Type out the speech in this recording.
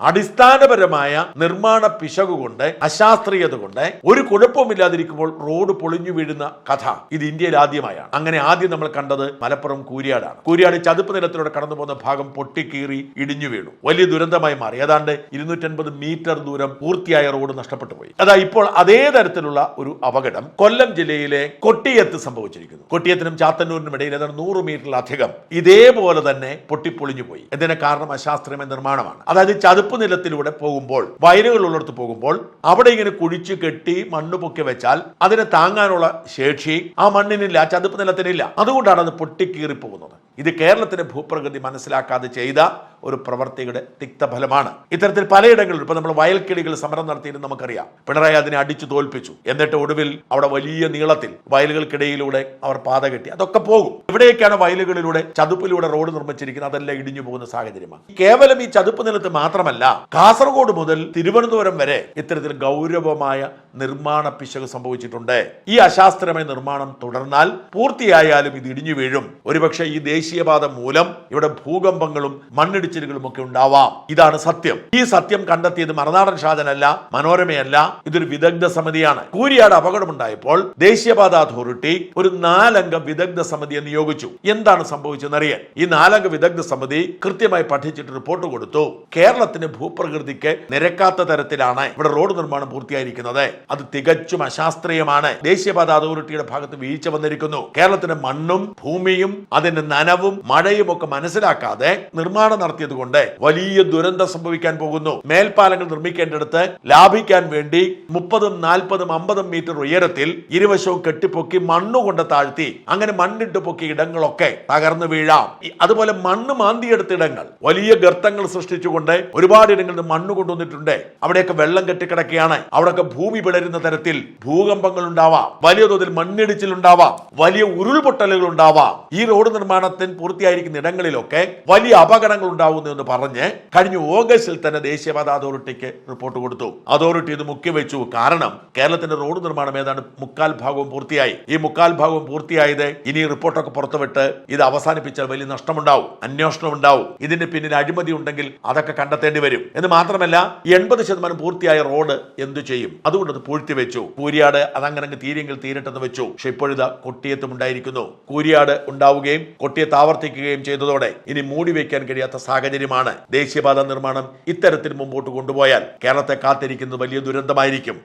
അടിസ്ഥാനപരമായ നിർമ്മാണ പിശക് കൊണ്ട് അശാസ്ത്രീയത കൊണ്ട് ഒരു കുഴപ്പമില്ലാതിരിക്കുമ്പോൾ റോഡ് പൊളിഞ്ഞു വീഴുന്ന കഥ ഇത് ഇന്ത്യയിൽ ആദ്യമായാണ്. അങ്ങനെ ആദ്യം നമ്മൾ കണ്ടത് മലപ്പുറം കൂരിയാടാണ്. കൂരിയാട് ചതുപ്പ് നിലത്തിലൂടെ കടന്നു പോകുന്ന ഭാഗം പൊട്ടിക്കീറി ഇടിഞ്ഞു വീണു. വലിയ ദുരന്തമായി മാറി. ഏതാണ്ട് ഇരുന്നൂറ്റൻപത് മീറ്റർ ദൂരം പൂർത്തിയായ റോഡ് നഷ്ടപ്പെട്ടു പോയി. അതാ ഇപ്പോൾ അതേ തരത്തിലുള്ള ഒരു അപകടം കൊല്ലം ജില്ലയിലെ കൊട്ടിയത്ത് സംഭവിച്ചിരിക്കുന്നു. കൊട്ടിയത്തിനും ചാത്തന്നൂരിനും ഇടയിൽ ഏതാണ്ട് നൂറ് മീറ്ററിലധികം ഇതേപോലെ തന്നെ പൊട്ടിപ്പൊളിഞ്ഞു പോയി. ഇതിന് കാരണം? അശാസ്ത്രീയമായ നിർമ്മാണമാണ്. അതായത് ചതുപ്പ് നിലത്തിലൂടെ പോകുമ്പോൾ വയലുകളുള്ളിടത്ത് പോകുമ്പോൾ അവിടെ ഇങ്ങനെ കുഴിച്ചു കെട്ടി മണ്ണ് പൊക്കി വെച്ചാൽ അതിനെ താങ്ങാനുള്ള ശേഷി ആ മണ്ണിനില്ല ചതുപ്പ് നിലത്തിനില്ല. അതുകൊണ്ടാണ് അത് പൊട്ടിക്കീറി പോകുന്നത് ഇത് കേരളത്തിന്റെ ഭൂപ്രകൃതി മനസ്സിലാക്കാതെ ചെയ്ത ഒരു പ്രവർത്തിയുടെ തിക്തഫലമാണ്. ഇത്തരത്തിൽ പലയിടങ്ങളിൽ ഇപ്പൊ നമ്മൾ വയൽക്കിളികൾ സമരം നടത്തിയിരുന്നു നമുക്കറിയാം. പിണറായി അതിനെ അടിച്ചു തോൽപ്പിച്ചു. എന്നിട്ട് ഒടുവിൽ അവിടെ വലിയ നീളത്തിൽ വയലുകൾക്കിടയിലൂടെ അവർ പാത കെട്ടി. അതൊക്കെ പോകും. ഇവിടെയൊക്കെയാണ് വയലുകളിലൂടെ ചതുപ്പിലൂടെ റോഡ് നിർമ്മിച്ചിരിക്കുന്നത്. അതെല്ലാം ഇടിഞ്ഞു പോകുന്ന സാഹചര്യമാണ്. കേവലം ഈ ചതുപ്പ് നിലത്ത് മാത്രമല്ല കാസർഗോഡ് മുതൽ തിരുവനന്തപുരം വരെ ഇത്തരത്തിൽ ഗൗരവമായ നിർമ്മാണ പിശക് സംഭവിച്ചിട്ടുണ്ട്. ഈ അശാസ്ത്രമായ നിർമ്മാണം തുടർന്നാൽ പൂർത്തിയായാലും ഇത് ഇടിഞ്ഞു വീഴും. ഒരുപക്ഷെ ഈ ദേശീയപാത മൂലം ഇവിടെ ഭൂകമ്പങ്ങളും മണ്ണിടിച്ചിലുകളും ഒക്കെ ഉണ്ടാവാം. ഇതാണ് സത്യം. ഈ സത്യം കണ്ടെത്തിയത് മറുനാടൻ ഷാജനല്ല മനോരമയല്ല ഇതൊരു വിദഗ്ധ സമിതിയാണ്. കൂരിയാട് അപകടമുണ്ടായപ്പോൾ ദേശീയപാത അതോറിറ്റി ഒരു നാലംഗ വിദഗ്ധ സമിതിയെ നിയോഗിച്ചു. എന്താണ് സംഭവിച്ചതെന്നറിയാൻ ഈ നാലംഗ വിദഗ്ധ സമിതി കൃത്യമായി പഠിച്ചിട്ട് റിപ്പോർട്ട് കൊടുത്തു. കേരളത്തിന് ഭൂപ്രകൃതിക്ക് നിരക്കാത്ത തരത്തിലാണ് ഇവിടെ റോഡ് നിർമ്മാണം പൂർത്തിയായിരിക്കുന്നത്. അത് തികച്ചും അശാസ്ത്രീയമാണ്. ദേശീയപാത അതോറിറ്റിയുടെ ഭാഗത്ത് വീഴ്ച വന്നിരിക്കുന്നു. കേരളത്തിന്റെ മണ്ണും ഭൂമിയും അതിന്റെ നനവും മഴയും ഒക്കെ മനസ്സിലാക്കാതെ നിർമ്മാണം നടത്തിയത് കൊണ്ട് വലിയ ദുരന്തം സംഭവിക്കാൻ പോകുന്നു. മേൽപ്പാലങ്ങൾ നിർമ്മിക്കേണ്ടടുത്ത് ലാഭിക്കാൻ വേണ്ടി മുപ്പതും നാൽപ്പതും അമ്പതും മീറ്റർ ഉയരത്തിൽ ഇരുവശവും കെട്ടിപ്പൊക്കി മണ്ണ് കൊണ്ട് താഴ്ത്തി. അങ്ങനെ മണ്ണിട്ട് പൊക്കിയ ഇടങ്ങളൊക്കെ തകർന്നു വീഴാം. അതുപോലെ മണ്ണ് മാന്തിയെടുത്ത ഇടങ്ങൾ. വലിയ ഗർത്തങ്ങൾ സൃഷ്ടിച്ചുകൊണ്ട് ഒരുപാട് ഇടങ്ങളിൽ മണ്ണ് കൊണ്ടുവന്നിട്ടുണ്ട്. അവിടെയൊക്കെ വെള്ളം കെട്ടിക്കിടക്കുകയാണ്. അവിടെയൊക്കെ ഭൂമി പിളരുന്ന തരത്തിൽ ഭൂകമ്പങ്ങൾ ഉണ്ടാവാം വലിയ തോതിൽ മണ്ണിടിച്ചിൽ ഉണ്ടാവാം വലിയ ഉരുൾപൊട്ടലുകൾ ഉണ്ടാവാം ഈ റോഡ് നിർമ്മാണത്തിന് പൂർത്തിയായിരിക്കുന്ന ഇടങ്ങളിലൊക്കെ വലിയ അപകടങ്ങൾ ഉണ്ടാവുന്നു എന്ന് പറഞ്ഞ് കഴിഞ്ഞ ഓഗസ്റ്റിൽ തന്നെ ദേശീയപാത അതോറിറ്റിക്ക് റിപ്പോർട്ട് കൊടുത്തു. അതോറിറ്റി ഇത് മുക്കി വെച്ചു കാരണം കേരളത്തിന്റെ റോഡ് നിർമ്മാണം ഏതാണ്ട് മുക്കാൽ ഭാഗവും പൂർത്തിയായി. ഈ മുക്കാൽ ഭാഗവും പൂർത്തിയായത് ഇനി റിപ്പോർട്ടൊക്കെ പുറത്തുവിട്ട് ഇത് അവസാനിപ്പിച്ചാൽ വലിയ നഷ്ടമുണ്ടാവും അന്വേഷണം ഉണ്ടാവും. ഇതിന് പിന്നിൽ അഴിമതി ഉണ്ടെങ്കിൽ അതൊക്കെ കണ്ടെത്തേണ്ടി വരും. എന്ന് മാത്രമല്ല എൺപത് ശതമാനം പൂർത്തിയായ റോഡ് എന്തു ചെയ്യും? അതുകൊണ്ട് അത് പൂഴ്ത്തി വെച്ചു കൂരിയാട് അതങ്ങനെ തീരെങ്കിൽ തീരട്ടെന്ന് വെച്ചു. പക്ഷെ ഇപ്പോഴിത് കൊട്ടിയത്തും ഉണ്ടായിരിക്കുന്നു. കൂരിയാട് ഉണ്ടാവുകയും കൊട്ടിയത്ത് ആവർത്തിക്കുകയും ചെയ്തതോടെ ഇനി മൂടി വയ്ക്കാൻ കഴിയാത്ത സാഹചര്യമാണ്. ദേശീയപാത നിർമ്മാണം ഇത്തരത്തിൽ മുമ്പോട്ട് കൊണ്ടുപോയാൽ കേരളത്തെ കാത്തിരിക്കുന്നത് വലിയ ദുരന്തമായിരിക്കും.